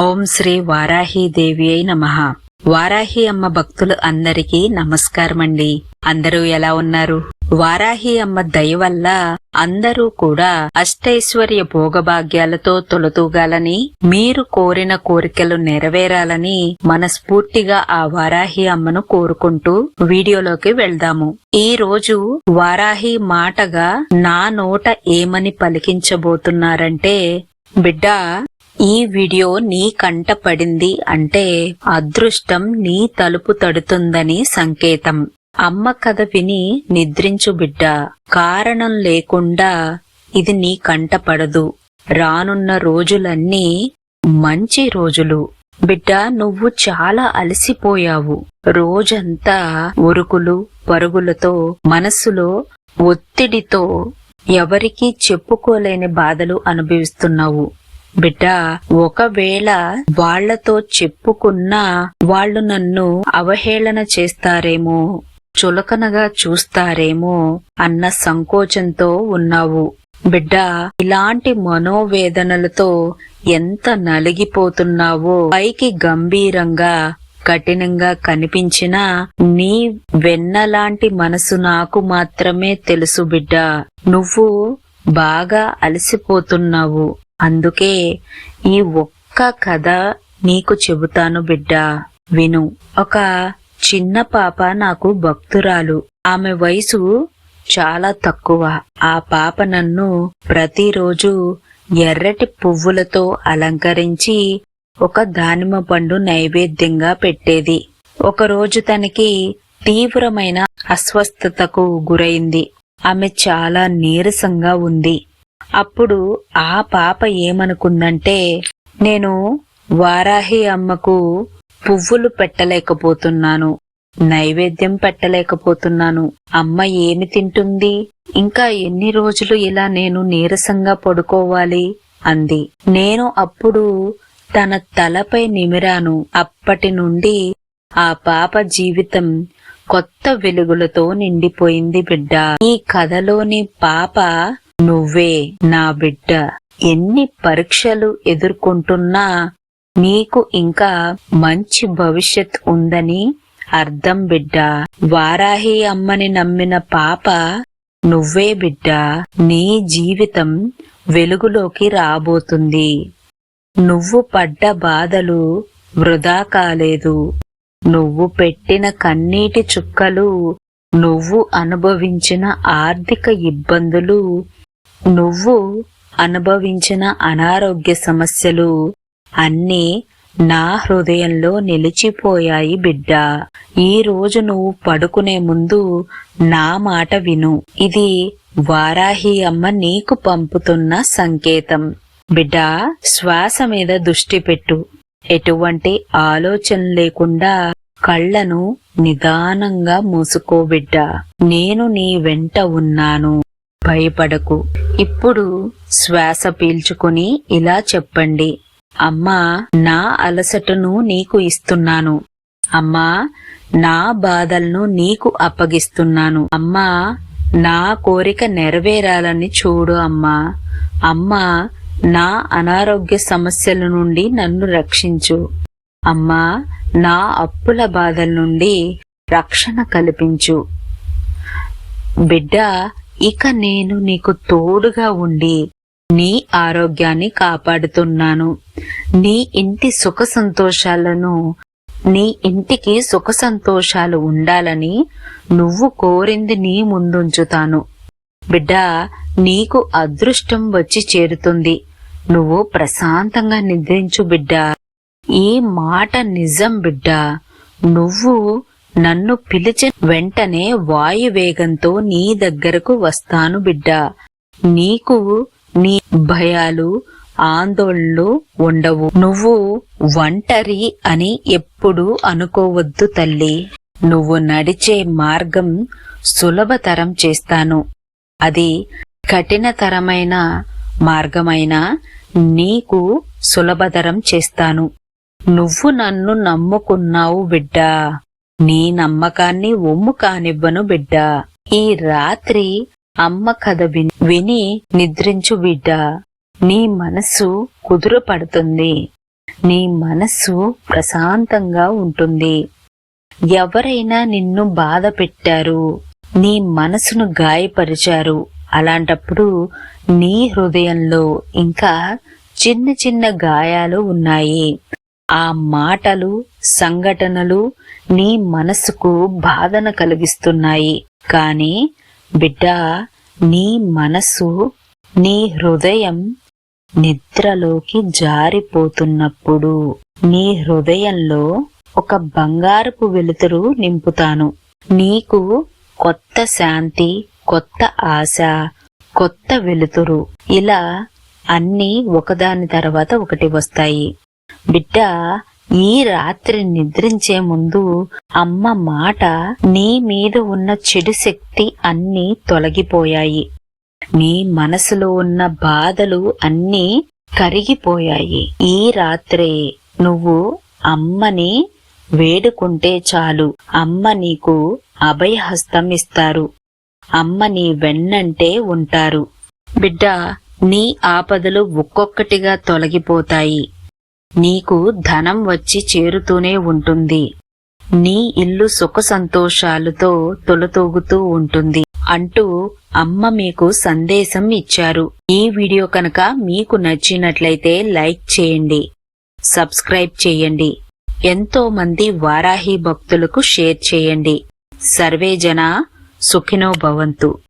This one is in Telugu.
ఓం శ్రీ వారాహీదేవి అయి నమ. వారాహి అమ్మ భక్తులు అందరికీ నమస్కారమండి. అందరూ ఎలా ఉన్నారు? వారాహి అమ్మ దయ వల్ల అందరూ కూడా అష్టైశ్వర్య భోగభాగ్యాలతో తొలతూగాలని మీరు కోరిన కోరికలు నెరవేరాలని మనస్ఫూర్తిగా ఆ వారాహి అమ్మను కోరుకుంటూ వీడియోలోకి వెళ్దాము. ఈ రోజు వారాహి మాటగా నా నోట ఏమని పలికించబోతున్నారంటే బిడ్డా ఈ వీడియో నీ కంట పడింది అంటే అదృష్టం నీ తలుపు తడుతుందని సంకేతం. అమ్మ కథ విని నిద్రించు బిడ్డ. కారణం లేకుండా ఇది నీ కంట పడదు. రానున్న రోజులన్నీ మంచి రోజులు. బిడ్డ నువ్వు చాలా అలసిపోయావు. రోజంతా ఉరుకులు పరుగులతో మనస్సులో ఒత్తిడితో ఎవరికీ చెప్పుకోలేని బాధలు అనుభవిస్తున్నావు. బిడ్డ ఒకవేళ వాళ్ళతో చెప్పుకున్నా వాళ్ళు నన్ను అవహేళన చేస్తారేమో చులకనగా చూస్తారేమో అన్న సంకోచంతో ఉన్నావు. బిడ్డ ఇలాంటి మనోవేదనలతో ఎంత నలిగిపోతున్నావో పైకి గంభీరంగా కఠినంగా కనిపించినా నీ వెన్నలాంటి మనసు నాకు మాత్రమే తెలుసు బిడ్డ. నువ్వు బాగా అలసిపోతున్నావు. అందుకే ఈ ఒక్క కథ నీకు చెబుతాను బిడ్డ. విను. ఒక చిన్న పాప నాకు భక్తురాలు. ఆమె వయసు చాలా తక్కువ. ఆ పాప నన్ను ప్రతిరోజు ఎర్రటి పువ్వులతో అలంకరించి ఒక దానిమ్మ పండు నైవేద్యంగా పెట్టేది. ఒకరోజు తనకి తీవ్రమైన అస్వస్థతకు గురైంది. ఆమె చాలా నీరసంగా ఉంది. అప్పుడు ఆ పాప ఏమనుకుందంటే నేను వారాహి అమ్మకు పువ్వులు పెట్టలేకపోతున్నాను నైవేద్యం పెట్టలేకపోతున్నాను. అమ్మ ఏమి తింటుంది? ఇంకా ఎన్ని రోజులు ఇలా నేను నీరసంగా పడుకోవాలి? అంది. నేను అప్పుడు తన తలపై నిమిరాను. అప్పటి నుండి ఆ పాప జీవితం కొత్త వెలుగులతో నిండిపోయింది బిడ్డ. ఈ కథలోని పాప నువ్వే నా బిడ్డ. ఎన్ని పరీక్షలు ఎదుర్కొంటున్నా నీకు ఇంకా మంచి భవిష్యత్ ఉందని అర్థం బిడ్డ. వారాహి అమ్మని నమ్మిన పాప నువ్వే బిడ్డ. నీ జీవితం వెలుగులోకి రాబోతుంది. నువ్వు పడ్డ బాధలు వృధా కాలేదు. నువ్వు పెట్టిన కన్నీటి చుక్కలు నువ్వు అనుభవించిన ఆర్థిక ఇబ్బందులు నువ్వు అనుభవించిన అనారోగ్య సమస్యలు అన్నీ నా హృదయంలో నిలిచిపోయాయి బిడ్డ. ఈ రోజు నువ్వు పడుకునే ముందు నా మాట విను. ఇది వారాహి అమ్మ నీకు పంపుతున్న సంకేతం. బిడ్డ శ్వాస మీద దృష్టి పెట్టు. ఎటువంటి ఆలోచన లేకుండా కళ్ళను నిదానంగా మూసుకోబిడ్డ నేను నీ వెంట ఉన్నాను. భయపడకు. ఇప్పుడు శ్వాస పీల్చుకుని ఇలా చెప్పండి. అమ్మా నా అలసటను నీకు ఇస్తున్నాను. అమ్మా నా బాధలను నీకు అప్పగిస్తున్నాను. అమ్మా నా కోరిక నెరవేరాలని చూడు అమ్మా. అమ్మా నా అనారోగ్య సమస్యల నుండి నన్ను రక్షించు. అమ్మా నా అప్పుల బాధల నుండి రక్షణ కల్పించు. బిడ్డ ఇక నేను నీకు తోడుగా ఉండి నీ ఆరోగ్యాన్ని కాపాడుతున్నాను. నీ ఇంటి సుఖ సంతోషాలను నీ ఇంటికి సుఖ సంతోషాలు ఉండాలని నువ్వు కోరింది నీ ముందుంచుతాను. బిడ్డ నీకు అదృష్టం వచ్చి చేరుతుంది. నువ్వు ప్రశాంతంగా నిద్రించు బిడ్డ. ఈ మాట నిజం బిడ్డ. నువ్వు నన్ను పిలిచిన వెంటనే వాయువేగంతో నీ దగ్గరకు వస్తాను బిడ్డ. నీకు నీ భయాలు ఆందోళనలు ఉండవు. నువ్వు ఒంటరి అని ఎప్పుడు అనుకోవద్దు తల్లి. నువ్వు నడిచే మార్గం సులభతరం చేస్తాను. అది కఠినతరమైన మార్గమైనా నీకు సులభతరం చేస్తాను. నువ్వు నన్ను నమ్ముకున్నావు బిడ్డా. నీ నమ్మకాన్ని ఒమ్ము కానివ్వను బిడ్డా. ఈ రాత్రి అమ్మ కథ విని విని నిద్రించు బిడ్డ. నీ మనస్సు కుదురపడుతుంది. నీ మనస్సు ప్రశాంతంగా ఉంటుంది. ఎవరైనా నిన్ను బాధ పెట్టారు. నీ మనసును గాయపరిచారు. అలాంటప్పుడు నీ హృదయంలో ఇంకా చిన్న చిన్న గాయాలు ఉన్నాయి. ఆ మాటలు సంఘటనలు నీ మనసుకు బాధన కలిగిస్తున్నాయి. కాని బిడ్డ నీ మనసు నీ హృదయం నిద్రలోకి జారిపోతున్నప్పుడు నీ హృదయంలో ఒక బంగారపు వెలుతురు నింపుతాను. నీకు కొత్త శాంతి కొత్త ఆశ కొత్త వెలుతురు ఇలా అన్నీ ఒకదాని తర్వాత ఒకటి వస్తాయి. బిడ్డ ఈ రాత్రి నిద్రించే ముందు అమ్మ మాట నీ మీద ఉన్న చెడు శక్తి అన్నీ తొలగిపోయాయి. నీ మనసులో ఉన్న బాధలు అన్నీ కరిగిపోయాయి. ఈ రాత్రే నువ్వు అమ్మని వేడుకుంటే చాలు. అమ్మ నీకు అభయహస్తం ఇస్తారు. అమ్మ నీ వెన్నంటే ఉంటారు. బిడ్డ నీ ఆపదలు ఒక్కొక్కటిగా తొలగిపోతాయి. నీకు ధనం వచ్చి చేరుతూనే ఉంటుంది. నీ ఇల్లు సుఖ సంతోషాలతో తొలతూగుతూ ఉంటుంది. అంటూ అమ్మ మీకు సందేశం ఇచ్చారు. ఈ వీడియో కనుక మీకు నచ్చినట్లయితే లైక్ చేయండి. సబ్స్క్రైబ్ చేయండి. ఎంతో మంది వారాహి భక్తులకు షేర్ చేయండి. సర్వే జన సుఖినో భవంతు.